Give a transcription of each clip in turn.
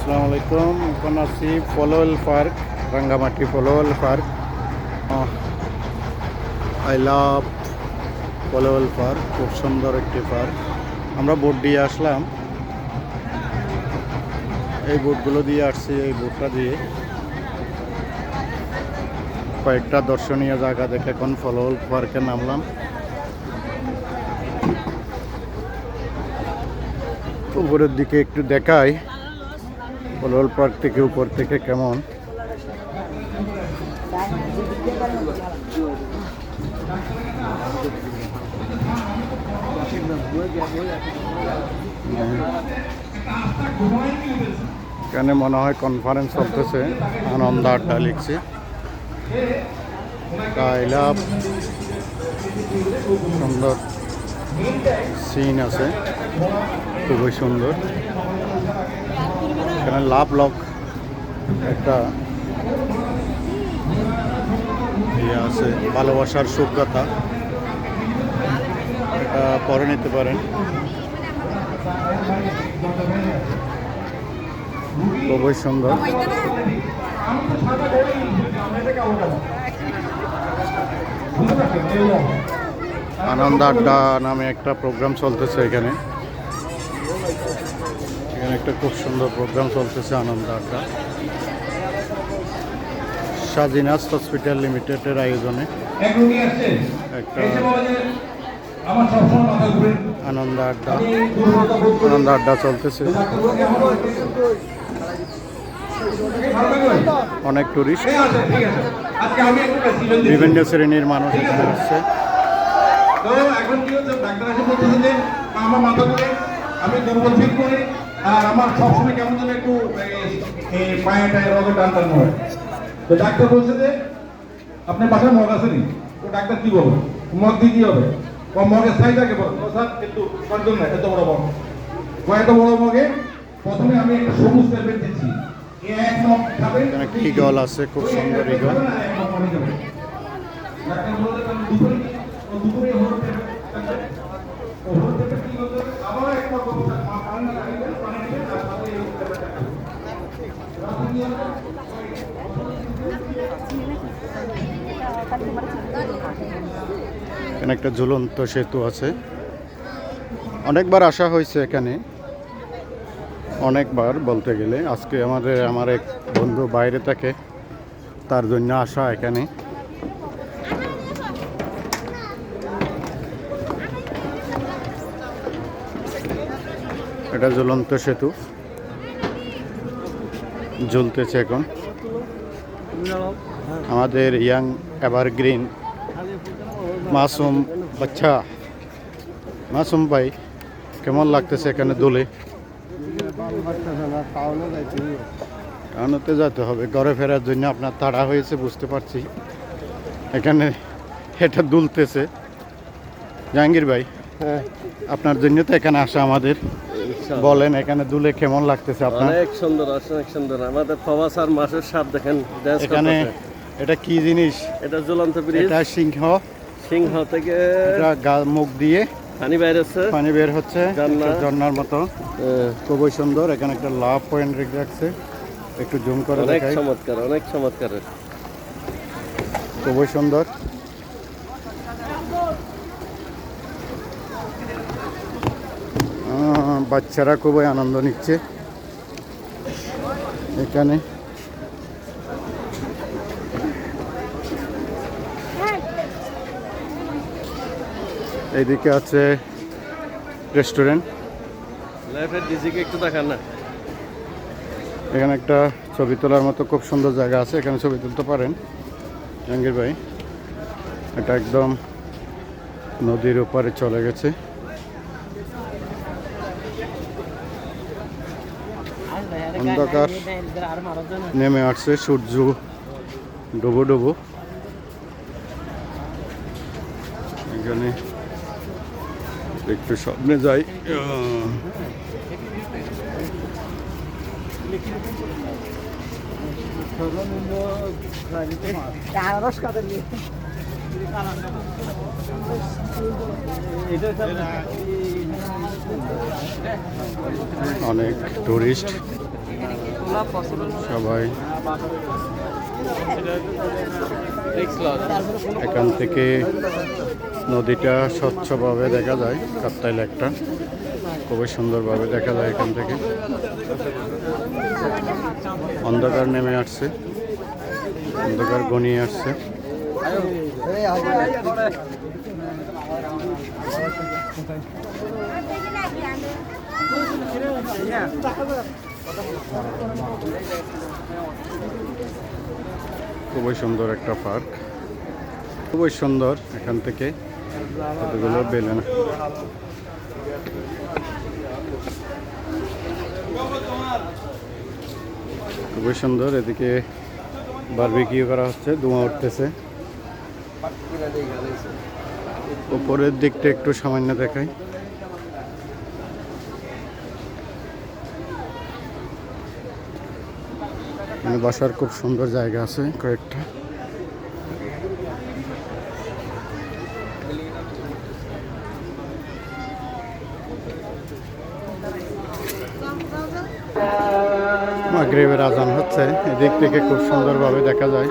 আসসালামু আলাইকুম। এখন আছি ফলোয়েল পার্ক, রাঙ্গামাটি ফলোয়েল পার্ক। আই লাভ ফলোয়েল পার্ক, খুব সুন্দর একটি পার্ক। আমরা বোট দিয়ে আসলাম। এই বোটগুলো দিয়ে আসছি, এই বোটটা দিয়ে। কয়েকটা দর্শনীয় জায়গা দেখে এখন ফলোয়েল পার্কে নামলাম। উপরের দিকে একটু দেখাই। পলল পার্ক থেকে উপর থেকে কেমন? এখানে মনে হয় কনফারেন্স চলতেছে। আনন্দ আড্ডা লিখছে। সুন্দর সিন আছে। খুবই সুন্দর। এখানে লাভ লক একটা ইয়ে আছে, ভালোবাসার সুখগাথা এটা পরে নিতে পারেন। খুবই সুন্দর। আনন্দ আড্ডা নামে একটা প্রোগ্রাম চলতেছে এখানে। এখানে একটা খুব সুন্দর প্রোগ্রাম চলতেছে আনন্দ আড্ডা। স্বাধীনাস হসপিটাল লিমিটেডের আয়োজনে একটা আনন্দ আড্ডা আনন্দ আড্ডা চলতেছে। অনেক টুরিস্ট বিভিন্ন শ্রেণির মানুষ এখানে আসছে। আমি দুর্বল ফিল করি। আর আমার সবসময় কেমন যেন একটু এই- এই পায়ে টায়ে রোগে টান টান হয়। তো ডাক্তার বলছে যে আপনার বাসায় মগ আছে নি? তো ডাক্তার কি বলব মগ দিয়ে কি হবে? ও মগের সাইজ আগে বলো স্যার একটু কন্ট্রোল না এত বড় মগ। এত বড় মগে? প্রথমে আমি একটা সবুজ ট্যাবলেট দিচ্ছি। ইগল আছে? খুব সুন্দর ইগল দুপুরে হলুদ ট্যাবলেট খাচ্ছে। ও হলুদ ট্যাবলেট কি করতে হবে? আবার এক মগ পানি লাগাবেন, পানি দিবেন, তারপরে এই হলুদ ট্যাবলেটটা খাবেন। রাতে কি হবে? এখানে একটা ঝুলন্ত সেতু আছে। অনেকবার আসা হয়েছে এখানে। অনেকবার বলতে গেলে। আজকে আমাদের, আমার এক বন্ধু বাইরে থাকে, তার জন্য আসা এখানে। এটা ঝুলন্ত সেতু। ঝুলতেছে এখন। আমাদের ইয়াং এভারগ্রিন মাসুম বাচ্চা মাসুম ভাই কেমন লাগতেছে এখানে দোলে? টাউনেতে যেতে হবে ঘরে ফেরার জন্য আপনার তাড়া হয়েছে বুঝতে পারছি। এখানে এটা দুলতেছে। জাহাঙ্গীর ভাই আপনার জন্য তো এখানে আসা আমাদের। বলেন এখানে দুলে কেমন লাগতেছে আপনার? অনেক সুন্দর অনেক সুন্দর। আমাদের ফবাস আর মাসের সাপ দেখেন এখানে এটা কি জিনিস? এটা জ্বলন্ত ব্রিজ। এটা সিংহ। সিংহ থেকে মুখ দিয়ে পানি বাইরেছে পানি বের হচ্ছে ঝর্ণা। ঝর্ণার মতো। খুবই সুন্দর এখানে একটা লাভ পয়েন্ট রেখে রাখছে। একটু জুম করে অনেক চমৎকার অনেক চমৎকার। খুবই সুন্দর। বাচ্চারা খুবই আনন্দ নিচ্ছে। এখানে এইদিকে আছে রেস্টুরেন্ট। লাইফের ডিজিকে একটু দেখান না। এখানে একটা ছবি তোলার মতো খুব সুন্দর জায়গা আছে এখানে ছবি তুলতে পারেন জাহাঙ্গীর ভাই। এটা একদম নদীর ওপারে চলে গেছে। অন্ধকার নেমে আসছে সূর্য ডুবো ডুবো। এখানে একটু স্বপ্নে যাই। অনেক টুরিস্ট সবাই। এখান থেকে নদীটা স্বচ্ছভাবে দেখা যায়, কাপ্তাই লেকটা। খুবই সুন্দরভাবে দেখা যায় এখান থেকে। অন্ধকার নেমে আসছে। অন্ধকার ঘনিয়ে আসছে। খুবই সুন্দর একটা পার্ক। খুবই সুন্দর এখান থেকে কতগুলো বেলুন। খুবই সুন্দর, এদিকে বারবিকিউ করা হচ্ছে, ধোঁয়া উঠতেছে। উপরের দিকটা একটু সামান্য দেখাই। এখানে বসার খুব সুন্দর জায়গা আছে, কয়েকটা। আজান হচ্ছে, এদিক থেকে খুব সুন্দরভাবে দেখা যায়।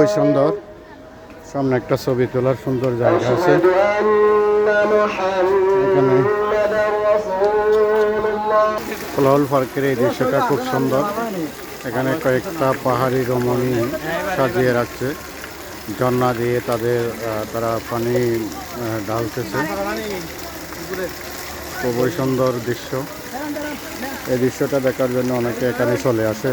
খুবই সুন্দর। সামনে একটা ছবি তোলার সুন্দর জায়গা আছে। এখানে কোলাহল পার্কের এই দৃশ্যটা খুব সুন্দর। এখানে কয়েকটা পাহাড়ি রমণী সাজিয়ে রাখছে। ঝর্ণা দিয়ে তাদের তারা পানি ঢালতেছে। খুবই সুন্দর দৃশ্য। এই দৃশ্যটা দেখার জন্য অনেকে এখানে চলে আসে।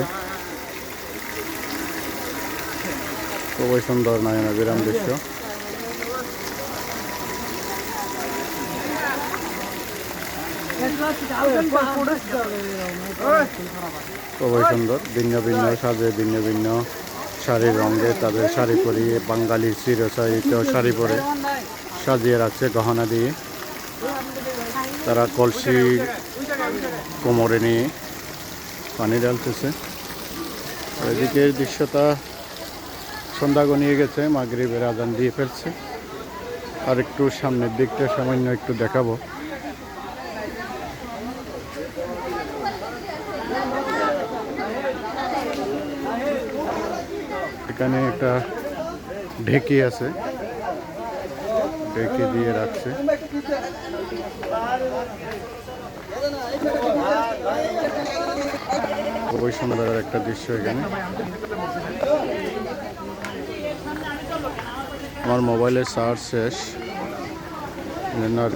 খুবই সুন্দর নয়নাবিরাম দৃশ্য খুবই সুন্দর, ভিন্ন ভিন্ন সাজে, ভিন্ন ভিন্ন শাড়ির রঙে তাদের শাড়ি পরিয়ে বাঙালির চিরচারিত শাড়ি পরে সাজিয়ে রাখছে গহনা দিয়ে। তারা কলসি কোমরে নিয়ে পানি ঢালতেছে। এদিকের দৃশ্যটা সন্ধ্যা গনিয়ে গেছে, মাগরিবের আজান দিয়ে ফেলছে। আর একটু সামনের দিকটা সামান্য একটু দেখাবো। এখানে একটা ঢেকি আছে। ঢেকি দিয়ে রাখছে। খুবই সুন্দর একটা দৃশ্য এখানে। আমার মোবাইলের চার্জ শেষ। আর